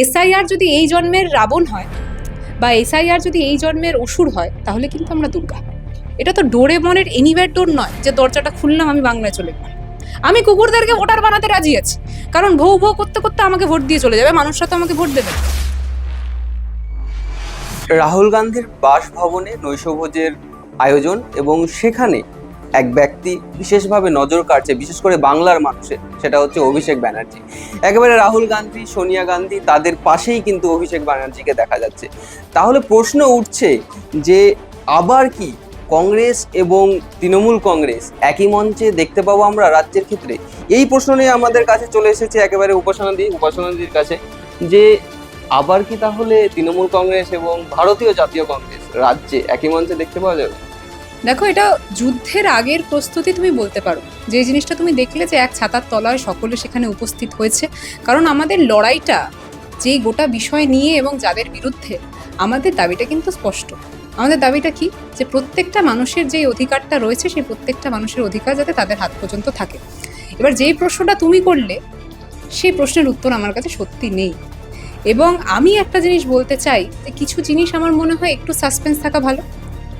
SIR যদি এই জন্মের রাবণ হয় বা এসআইআর যদি এই জন্মের অসুর হয়, তাহলে কিন্তু আমরা দুর্গা। এটা তো ডোরে মনের এনিওয়ার ডোর নয় যে দরজাটা খুললাম আমি বাংলায় চলে গেলাম। আমি কুকুরদেরকে ভোটার বানাতে রাজি আছি, কারণ ভৌ ভৌ করতে করতে আমাকে ভোট দিয়ে চলে যাবে, মানুষরা তো আমাকে ভোট দেবে রাহুল গান্ধীর বাসভবনে নৈশভোজের আয়োজন এবং সেখানে এক ব্যক্তি বিশেষভাবে নজর কাটছে বিশেষ করে বাংলার মানুষের সেটা হচ্ছে অভিষেক ব্যানার্জি। একেবারে রাহুল গান্ধী, সোনিয়া গান্ধী, তাদের পাশেই কিন্তু অভিষেক ব্যানার্জিকে দেখা যাচ্ছে। তাহলে প্রশ্ন উঠছে যে, আবার কি কংগ্রেস এবং তৃণমূল কংগ্রেস একই মঞ্চে দেখতে পাবো আমরা রাজ্যের ক্ষেত্রে? এই প্রশ্ন নিয়ে আমাদের কাছে চলে এসেছে একেবারে উপাসনাদি, উপাসনাদির কাছে যে, আবার কি তাহলে তৃণমূল কংগ্রেস এবং ভারতীয় জাতীয় কংগ্রেস রাজ্যে একই মঞ্চে দেখতে পাওয়া যাবে? দেখো, এটা যুদ্ধের আগের প্রস্তুতি তুমি বলতে পারো। যে জিনিসটা তুমি দেখলে যে এক ছাতার তলায় সকলে সেখানে উপস্থিত হয়েছে। কারণ আমাদের লড়াইটা যেই গোটা বিষয় নিয়ে এবং যাদের বিরুদ্ধে, আমাদের দাবিটা কিন্তু স্পষ্ট। আমাদের দাবিটা কি? যে প্রত্যেকটা মানুষের যেই অধিকারটা রয়েছে, সেই প্রত্যেকটা মানুষের অধিকার যাতে তাদের হাত পর্যন্ত থাকে। এবার যেই প্রশ্নটা তুমি করলে, সেই প্রশ্নের উত্তর আমার কাছে সত্যি নেই। এবং আমি একটা জিনিস বলতে চাই যে কিছু জিনিস আমার মনে হয় একটু সাসপেন্স থাকা ভালো।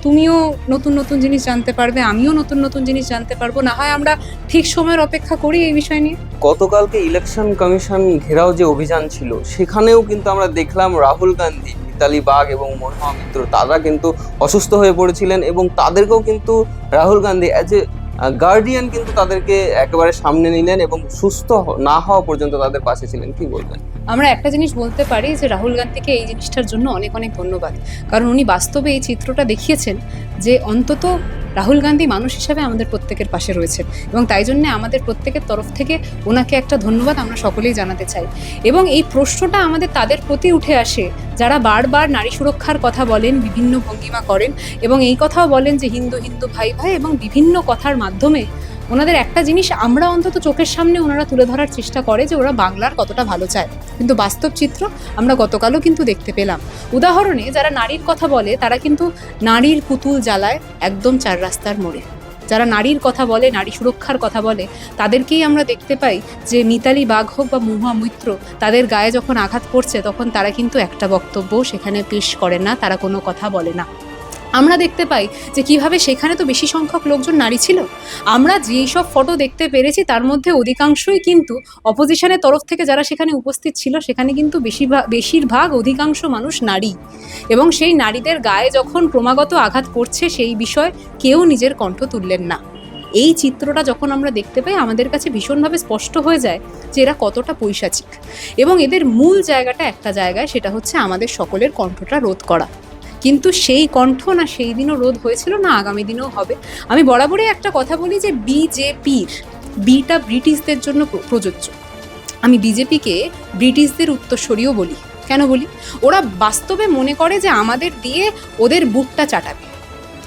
তুমিও নতুন নতুন জিনিস জানতে পারবে, আমিও নতুন নতুন জিনিস জানতে পারব। না হয় আমরা ঠিক সময়ের অপেক্ষা করি এই বিষয় নিয়ে। গতকালকে ইলেকশন কমিশন ঘেরাও যে অভিযান ছিল, সেখানেও কিন্তু আমরা দেখলাম রাহুল গান্ধী, মিতালি বাঘ এবং মনোহা মিত্র, তারা কিন্তু অসুস্থ হয়ে পড়েছিলেন এবং তাদেরকেও কিন্তু Rahul Gandhi as a guardian কিন্তু তাদেরকে একেবারে সামনে নিলেন এবং সুস্থ না হওয়া পর্যন্ত তাদের পাশে ছিলেন, কি বলবেন? আমরা একটা জিনিস বলতে পারি যে রাহুল গান্ধীকে এই জিনিসটার জন্য অনেক অনেক ধন্যবাদ। কারণ উনি বাস্তবে এই চিত্রটা দেখিয়েছেন যে অন্তত রাহুল গান্ধী মানুষ হিসাবে আমাদের প্রত্যেকের পাশে রয়েছেন এবং তাই জন্যে আমাদের প্রত্যেকের তরফ থেকে ওনাকে একটা ধন্যবাদ আমরা সকলেই জানাতে চাই। এবং এই প্রশ্নটা আমাদের তাদের প্রতি উঠে আসে, যারা বারবার নারী সুরক্ষার কথা বলেন, বিভিন্ন ভঙ্গিমা করেন এবং এই কথাও বলেন যে হিন্দু হিন্দু ভাই ভাই এবং বিভিন্ন কথার মাধ্যমে ওনাদের একটা জিনিস আমরা অন্তত চোখের সামনে ওনারা তুলে ধরার চেষ্টা করে যে ওরা বাংলার কতটা ভালো চায়। কিন্তু বাস্তব চিত্র আমরা গতকালও কিন্তু দেখতে পেলাম। উদাহরণে যারা নারীর কথা বলে, তারা কিন্তু নারীর পুতুল জ্বালায় একদম চার রাস্তার মোড়ে। যারা নারীর কথা বলে, নারী সুরক্ষার কথা বলে, তাদেরকেই আমরা দেখতে পাই যে মিতালি বাঘ হোক বা মুহুয়া মৈত্র, তাদের গায়ে যখন আঘাত পড়ছে, তখন তারা কিন্তু একটা বক্তব্য সেখানে পেশ করে না, তারা কোনো কথা বলে না। আমরা দেখতে পাই যে কীভাবে সেখানে তো বেশি সংখ্যক লোকজন নারী ছিল। আমরা যেই সব ফটো দেখতে পেরেছি, তার মধ্যে অধিকাংশই কিন্তু অপোজিশনের তরফ থেকে যারা সেখানে উপস্থিত ছিল, সেখানে কিন্তু বেশিরভাগ বেশিরভাগ অধিকাংশ মানুষ নারী। এবং সেই নারীদের গায়ে যখন ক্রমাগত আঘাত করছে, সেই বিষয়ে কেউ নিজের কণ্ঠ তুললেন না। এই চিত্রটা যখন আমরা দেখতে পাই, আমাদের কাছে ভীষণভাবে স্পষ্ট হয়ে যায় যে এরা কতটা পৈশাচিক। এবং এদের মূল জায়গাটা একটা জায়গায়, সেটা হচ্ছে আমাদের সকলের কণ্ঠটা রোধ করা। কিন্তু সেই কণ্ঠ না সেই দিনও রোধ হয়েছিল না আগামী দিনেও হবে। আমি বরাবরই একটা কথা বলি যে বিজেপির, বিটা ব্রিটিশদের জন্য প্র- প্রযোজ্য। আমি বিজেপিকে ব্রিটিশদের উত্তরস্বরীয় বলি। কেন বলি? ওরা বাস্তবে মনে করে যে আমাদের দিয়ে ওদের বুকটা চাটাবে।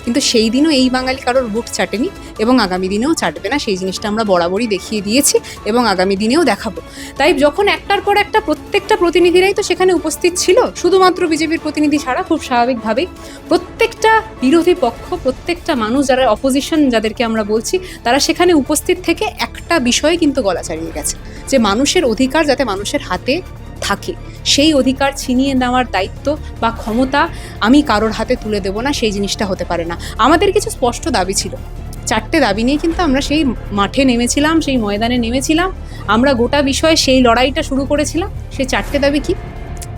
কিন্তু সেই দিনও এই বাঙালি কারোর বুক চাটেনি এবং আগামী দিনেও চাটবে না। সেই জিনিসটা আমরা বরাবরই দেখিয়ে দিয়েছি এবং আগামী দিনেও দেখাবো। তাই যখন একটার পর একটা প্রত্যেকটা প্রতিনিধিরাই তো সেখানে উপস্থিত ছিল, শুধুমাত্র বিজেপির প্রতিনিধি ছাড়া খুব স্বাভাবিকভাবেই প্রত্যেকটা বিরোধী পক্ষ, প্রত্যেকটা মানুষ যারা অপোজিশন যাদেরকে আমরা বলছি, তারা সেখানে উপস্থিত থেকে একটা বিষয়ে কিন্তু গলা ছাড়িয়ে গেছে। যে মানুষের অধিকার যাতে মানুষের হাতে থাকে। সেই অধিকার ছিনিয়ে নেওয়ার দায়িত্ব বা ক্ষমতা আমি কারোর হাতে তুলে দেব না, সেই জিনিসটা হতে পারে না। আমাদের কিছু স্পষ্ট দাবি ছিল। চারটে দাবি নিয়ে কিন্তু আমরা সেই মাঠে নেমেছিলাম, সেই ময়দানে নেমেছিলাম। আমরা গোটা বিষয়ে সেই লড়াইটা শুরু করেছিলাম। সেই চারটে দাবি কি?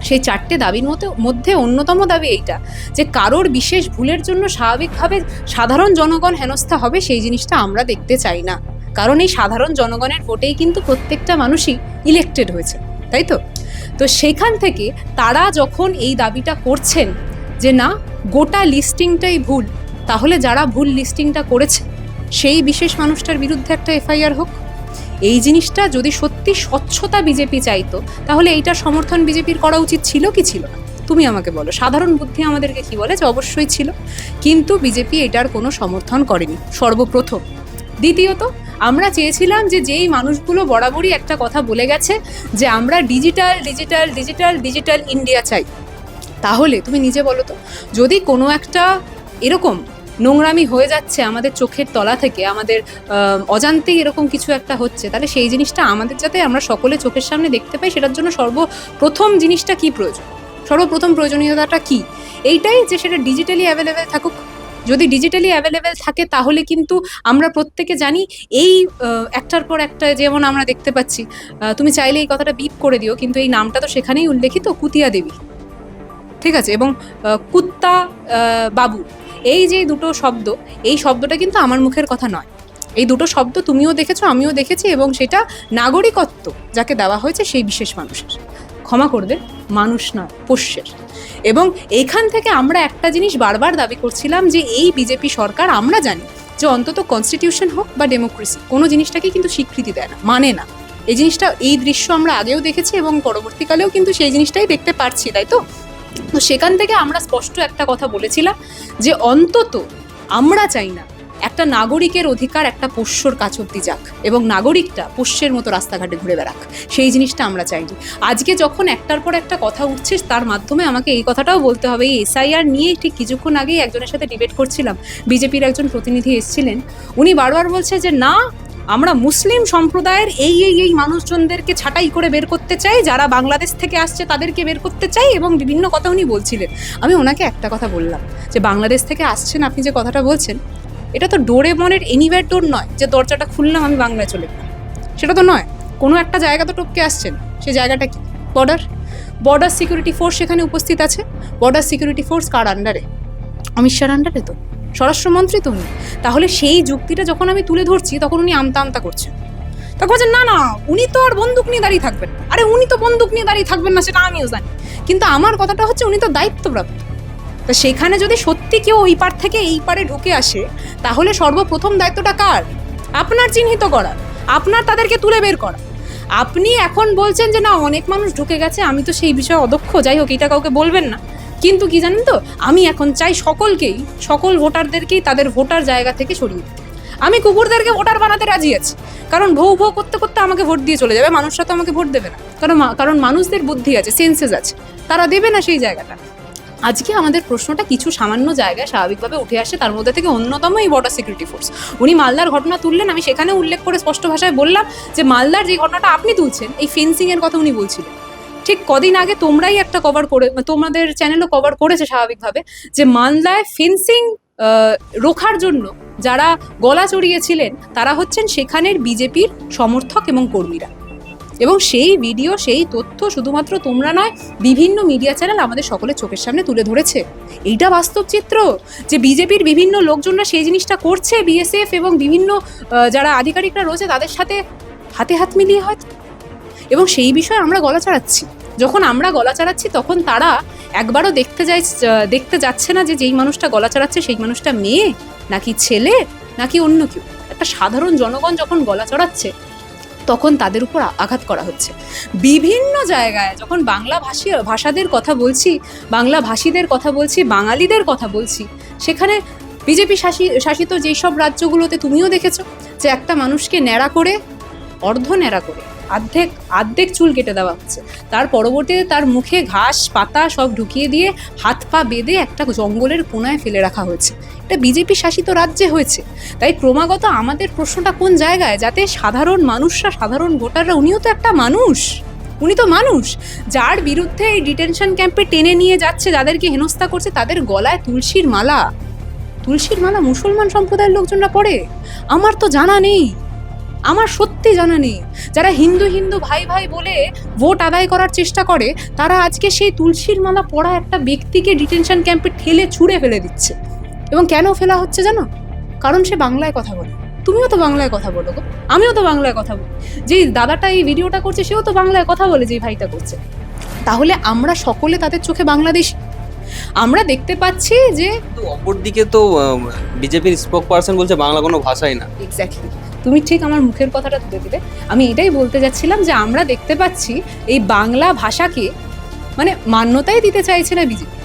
সেই চারটে দাবির মতো, মধ্যে অন্যতম দাবি এইটা যে কারোর বিশেষ ভুলের জন্য স্বাভাবিকভাবে সাধারণ জনগণ হেনস্থা হবে, সেই জিনিসটা আমরা দেখতে চাই না। কারণ এই সাধারণ জনগণের ভোটেই কিন্তু প্রত্যেকটা মানুষই ইলেক্টেড হয়েছে, তাই তো? তো সেখান থেকে তারা যখন এই দাবিটা করছেন যে না, গোটা লিস্টিংটাই ভুল, তাহলে যারা ভুল লিস্টিংটা করেছে, সেই বিশেষ মানুষটার বিরুদ্ধে একটা এফআইআর হোক। এই জিনিসটা যদি সত্যি স্বচ্ছতা বিজেপি চাইতো, তাহলে এইটার সমর্থন বিজেপির করা উচিত ছিল কি ছিল না? তুমি আমাকে বলো, সাধারণ বুদ্ধি আমাদেরকে কি বলে যে অবশ্যই ছিল। কিন্তু বিজেপি এটার কোনো সমর্থন করেনি, সর্বপ্রথম। দ্বিতীয়ত আমরা চেয়েছিলাম যে যেই মানুষগুলো বরাবরই একটা কথা বলে গেছে যে আমরা digital digital digital digital India চাই। তাহলে তুমি নিজে বলো তো, যদি কোনো একটা এরকম নোংরামি হয়ে যাচ্ছে আমাদের চোখের তলা থেকে, আমাদের অজান্তেই এরকম কিছু একটা হচ্ছে, তাহলে সেই জিনিসটা আমাদের যাতে আমরা সকলে চোখের সামনে দেখতে পাই, সেটার জন্য সর্বপ্রথম জিনিসটা কি প্রয়োজন? সর্বপ্রথম প্রয়োজনীয়তাটা কি? এইটাই যে সেটা ডিজিটালি অ্যাভেলেবেল থাকুক। যদি ডিজিটালি অ্যাভেলেবেল থাকে, তাহলে কিন্তু আমরা প্রত্যেকে জানি এই একটার পর একটা যেমন আমরা দেখতে পাচ্ছি তুমি চাইলে এই কথাটা বিপ করে দিও, কিন্তু এই নামটা তো সেখানেই উল্লেখিত, কুতিয়া দেবী। ঠিক আছে? এবং কুত্তা বাবু, এই যে দুটো শব্দ, এই শব্দটা কিন্তু আমার মুখের কথা নয়। এই দুটো শব্দ তুমিও দেখেছ, আমিও দেখেছি, এবং সেটা নাগরিকত্ব, যাকে দেওয়া হয়েছে সেই বিশেষ মানুষের। ক্ষমা করবে, মানুষ নয়, পোষ্যের। এবং এখান থেকে আমরা একটা জিনিস বারবার দাবি করছিলাম যে এই বিজেপি সরকার, আমরা জানি যে অন্তত কনস্টিটিউশন হোক বা ডেমোক্রেসি কোনো জিনিসটাকে কিন্তু স্বীকৃতি দেয় না মানে না। এই জিনিসটা, এই দৃশ্য আমরা আগেও দেখেছি এবং পরবর্তীকালেও কিন্তু সেই জিনিসটাই দেখতে পারছি, তাই তো? তো সেখান থেকে আমরা স্পষ্ট একটা কথা বলেছিলাম যে অন্তত আমরা চাই না একটা নাগরিকের অধিকার একটা পোষ্যর কাছ অব্দি যাক এবং নাগরিকটা পোষ্যের মতো রাস্তাঘাটে ঘুরে বেড়াক। সেই জিনিসটা আমরা চাইনি। আজকে যখন একটার পর একটা কথা উঠছে, তার মাধ্যমে আমাকে এই কথাটাও বলতে হবে। এই এসআইআর নিয়ে ঠিক কিছুক্ষণ আগেই একজনের সাথে ডিবেট করছিলাম। বিজেপির একজন প্রতিনিধি এসেছিলেন। উনি বারবার বলছে যে, না, আমরা মুসলিম সম্প্রদায়ের এই এই এই মানুষজনদেরকে ছাঁটাই করে বের করতে চাই। যারা বাংলাদেশ থেকে আসছে তাদেরকে বের করতে চাই। এবং বিভিন্ন কথা উনি বলছিলেন। আমি ওনাকে একটা কথা বললাম যে, বাংলাদেশ থেকে আসছেন, আপনি যে কথাটা বলছেন এটা তো ডোরে মনের এনিওয়ার ডোর নয়, যে দরজাটা খুললাম আমি বাংলায় চলে গেলাম। সেটা তো নয়, কোনো একটা জায়গা তো টপকে আসছেন সেই জায়গাটা কি? বর্ডার বর্ডার সিকিউরিটি ফোর্স সেখানে উপস্থিত আছে। বর্ডার সিকিউরিটি ফোর্স কার আন্ডারে অমিত শাহর আন্ডারে তো। স্বরাষ্ট্রমন্ত্রী তো উনি তাহলে সেই যুক্তিটা যখন আমি তুলে ধরছি, তখন উনি আমতা আমতা করছেন। তখন বলছেন, না না, উনি তো আর বন্দুক নিয়ে দাঁড়িয়ে থাকবেন আরে, উনি তো বন্দুক নিয়ে দাঁড়িয়ে থাকবেন না, সেটা আমিও জানি। কিন্তু আমার কথাটা হচ্ছে, উনি তো দায়িত্বপ্রাপ্ত। তা সেখানে যদি সত্যি কেউ ওই পার থেকে এই পারে ঢুকে আসে, তাহলে সর্বপ্রথম দায়িত্বটা কার? আপনার চিহ্নিত করা, আপনার তাদেরকে তুলে বের করা। আপনি এখন বলছেন যে না, অনেক মানুষ ঢুকে গেছে, আমি তো সেই বিষয়ে অদক্ষ, যাই হোক, এটা কাউকে বলবেন না। কিন্তু কি জানেন তো, আমি এখন চাই সকলকেই, সকল ভোটারদেরকেই তাদের ভোটার জায়গা থেকে সরিয়ে দিতে। আমি কুকুরদেরকে ভোটার বানাতে রাজি আছি, কারণ ভৌ ভৌ করতে করতে আমাকে ভোট দিয়ে চলে যাবে, মানুষরা তো আমাকে ভোট দেবে না। কারণ কারণ মানুষদের বুদ্ধি আছে, সেন্সেস আছে, তারা দেবে না সেই জায়গাটা। আজকে আমাদের প্রশ্নটা কিছু সামান্য জায়গায় স্বাভাবিকভাবে উঠে আসে, তার মধ্যে থেকে অন্যতম এই বর্ডার সিকিউরিটি ফোর্স উনি মালদার ঘটনা তুললেন, আমি সেখানে উল্লেখ করে স্পষ্ট ভাষায় বললাম যে মালদার যে ঘটনাটা আপনি তুলছেন, এই ফেন্সিং এর কথা উনি বলছিলেন। ঠিক কদিন আগে তোমরাই একটা কভার করে, তোমাদের চ্যানেলও কভার করেছে স্বাভাবিকভাবে যে মালদায় ফেন্সিং রোখার জন্য যারা গলা চড়িয়েছিলেন, তারা হচ্ছেন সেখানের বিজেপির সমর্থক এবং কর্মীরা। এবং সেই ভিডিও সেই তথ্য শুধুমাত্র তোমরা নয়, বিভিন্ন মিডিয়া চ্যানেল আমাদের সকলের চোখের সামনে তুলে ধরেছে। এইটা বাস্তব চিত্র যে বিজেপির বিভিন্ন লোকজনরা সেই জিনিসটা করছে বিএসএফ এবং বিভিন্ন যারা আধিকারিকরা রয়েছে তাদের সাথে হাতে হাত মিলিয়ে হয়তো। এবং সেই বিষয়ে আমরা গলা চাড়াচ্ছি। যখন আমরা গলা চাড়াচ্ছি তখন তারা একবারও দেখতে যাই, দেখতে যাচ্ছে না যে যেই মানুষটা গলা চাড়াচ্ছে সেই মানুষটা মেয়ে, নাকি ছেলে, নাকি অন্য কেউ। একটা সাধারণ জনগণ যখন গলা চড়াচ্ছে তখন তাদের উপর আঘাত করা হচ্ছে। বিভিন্ন জায়গায় যখন বাংলা ভাষী ভাষাদের কথা বলছি, বাংলা ভাষীদের কথা বলছি, বাঙালিদের কথা বলছি, সেখানে বিজেপি শাসি, শাসিত যেই সব রাজ্যগুলোতে তুমিও দেখেছ যে একটা মানুষকে ন্যাড়া করে, অর্ধ ন্যাড়া করে অর্ধেক অর্ধেক চুল কেটে দেওয়া হচ্ছে। তার পরবর্তীতে তার মুখে ঘাস, পাতা সব ঢুকিয়ে দিয়ে হাত পা বেঁধে একটা জঙ্গলের কোনায় ফেলে রাখা হয়েছে। এটা বিজেপি শাসিত রাজ্যে হয়েছে। তাই ক্রমাগত আমাদের প্রশ্নটা কোন জায়গায়? যাতে সাধারণ মানুষরা, সাধারণ ভোটাররা, উনিও তো একটা মানুষ। উনি তো মানুষ। যার বিরুদ্ধে এই ডিটেনশন ক্যাম্পে টেনে নিয়ে যাচ্ছে, যাদেরকে হেনস্থা করছে, তাদের গলায় তুলসীর মালা। তুলসীর মালা মুসলমান সম্প্রদায়ের লোকজনরা পড়ে আমার তো জানা নেই। আমার সত্যি জানা নেই। যারা হিন্দু হিন্দু ভাই ভাই বলে ভোট আদায় করার চেষ্টা করে তারা আজকে সেই তুলসীর মালা পড়া একটা ব্যক্তিকে ডিটেনশন ক্যাম্পে ঠেলে ছুঁড়ে ফেলে দিচ্ছে। এবং কেন ফেলা হচ্ছে জানো? কারণ সে বাংলায় কথা বলে। তুমিও তো বাংলায় কথা বলো গো। আমিও তো বাংলায় কথা বলি। যেই দাদাটা এই ভিডিওটা করছে সেও তো বাংলায় কথা বলে যেই ভাইটা করছে। তাহলে আমরা সকলে তাদের চোখে বাংলাদেশ? আমরা দেখতে পাচ্ছি যে অপরদিকে তো বিজেপির স্পোক পার্সন বলছে বাংলা কোনো ভাষাই না। এক্স্যাক্টলি তুমি ঠিক আমার মুখের কথাটা তুলে দিলে আমি এটাই বলতে যাচ্ছিলাম যে আমরা দেখতে পাচ্ছি এই বাংলা ভাষাকে মানে মান্যতাই দিতে চাইছে না বিজেপি।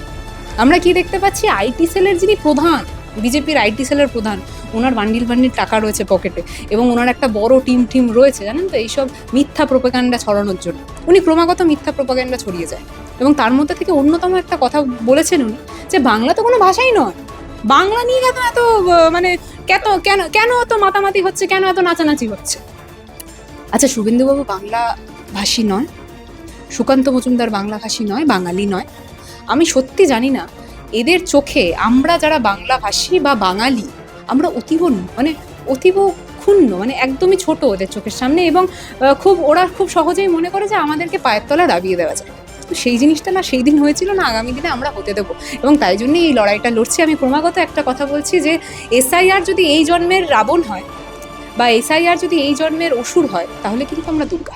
আমরা কি দেখতে পাচ্ছি? আইটি সেলের যিনি প্রধান, বিজেপির আইটি সেলের প্রধান, ওনার বান্ডিল বান্ডিল টাকা রয়েছে পকেটে এবং ওনার একটা বড় টিম টিম রয়েছে, জানেন তো? এইসব মিথ্যা প্রোপাগান্ডা ছড়ানোর জন্য। উনি ক্রমাগত মিথ্যা প্রোপাগান্ডা ছড়িয়ে যায় এবং তার মধ্যে থেকে অন্যতম একটা কথা বলেছেন উনি যে বাংলা তো কোনো ভাষাই নয়। বাংলা নিয়ে কেন এত মানে কেন কেন কেন এত মাতামাতি হচ্ছে? কেন এত নাচানাচি হচ্ছে? আচ্ছা শুভেন্দুবাবু বাংলা ভাষী নয় সুকান্ত মজুমদার বাংলা ভাষী নয়, বাঙালি নয়। আমি সত্যি জানি না, এদের চোখে আমরা যারা বাংলা ভাষী বা বাঙালি, আমরা অতীব মানে অতীব ক্ষুণ্ণ মানে একদমই ছোট ওদের চোখের সামনে এবং খুব, ওরা খুব সহজেই মনে করে যে আমাদেরকে পায়ের তলা দাবিয়ে দেওয়া যায়। তো সেই জিনিসটা না সেই দিন হয়েছিল না আগামী দিনে আমরা হতে দেবো। এবং তাই জন্যই এই লড়াইটা লড়ছি। আমি ক্রমাগত একটা কথা বলছি যে, এসআইআর যদি এই জন্মের রাবণ হয় বা এসআইআর যদি এই জন্মের অসুর হয়, তাহলে কিন্তু আমরা দুর্গা।